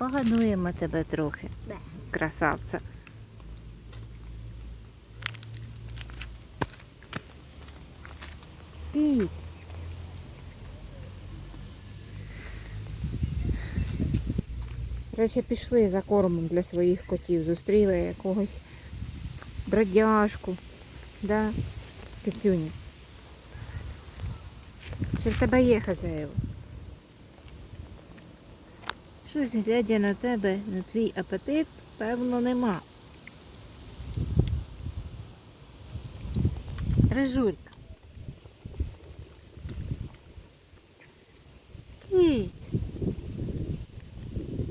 погодуємо тебе трохи. Красавця. Ти. Речі, пішли за кормом для своїх котів. Зустріли якогось бродяжку. Да? Кицюні. Чи в тебе є хазяїв? Щось глядя на тебе, на твій апетит, певно, нема. Рижулька. Кіть.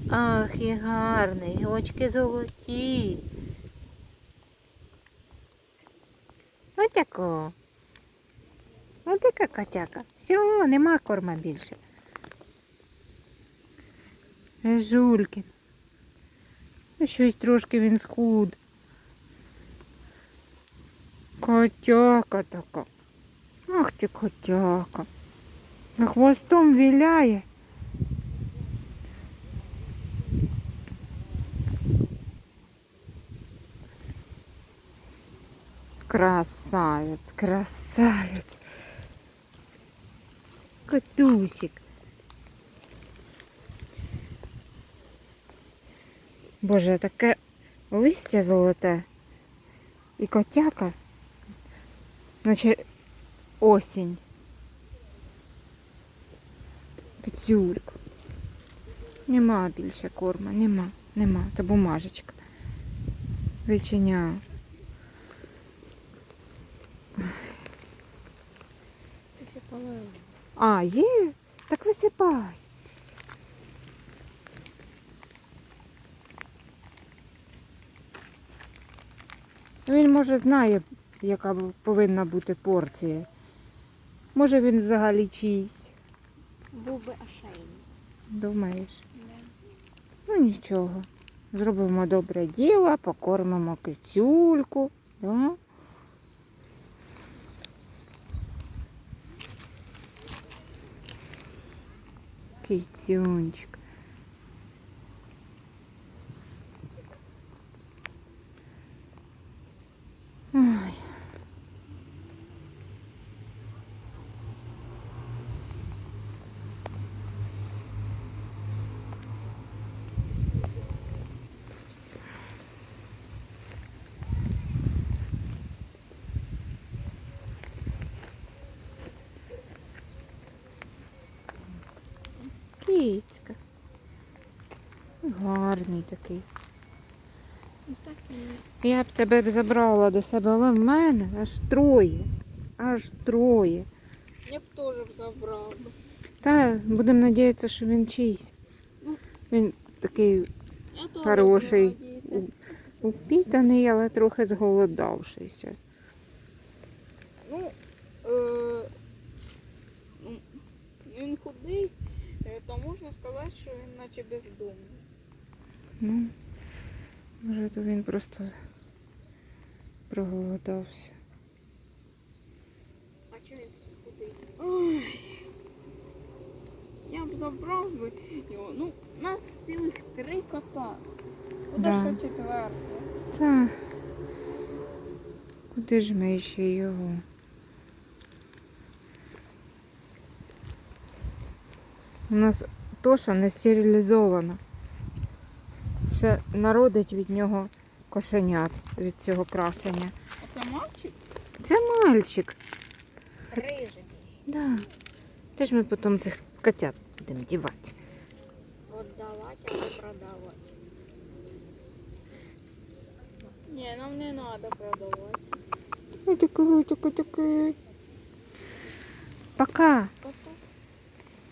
Ах, і гарний, очки золоті. Отако. Отака котяка. Все, нема корма більше. Жулькін. Ну, Щось трошки він схуд. Котяка така. Ах ти котяка. А хвостом віляє. Красавець, красавець. Котусик. Боже, таке листя золоте і котяка. Значить, осінь. Пцюлька. Нема більше корма, нема, нема. Та бумажечка. Вичиняю. А, є? Так висипай. Він, може, знає, яка повинна бути порція. Може він взагалі чийсь. Був би ошейник. Думаєш? Ну нічого. Зробимо добре діло, покормимо кицюльку. Да? Кицюнчик. Ой. Кицька. Гарний такий. І Я б тебе б забрала до себе, але в мене аж троє. Аж троє. Я б теж б забрав. би. Та будемо надіятися, що він чийсь. Ну. Він такий Я теж Хороший. надіюся. упітаний, але трохи зголодавшийся. Ну, е, ну, він худий, е, що він наче бездомний. Ну, може, то він просто проголодався. А чого він такий худий? Ой. Я б забрав би його. Ну, у нас цілих три кота. Куди Да. ще четвертий? Та куди ж ми ще його? У нас Тоша не стерилізована. Ще народить від нього кошенят від цього красення. Оце мальчик? Це мальчик. Рижий. Да. Де ж ми потім цих котят будемо дівати? Продавати або продавати. Ні, нам не треба продавати. Ой, такий, такий, такий. Пока. Пока.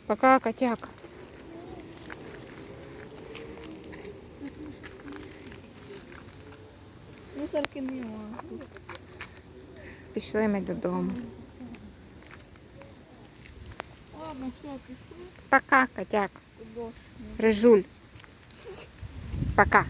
Пока, котяка. Мусорки нема. Пішли ми додому. Ладно, все, пішли. Пока, котяк. режуль Рижуль. Пока.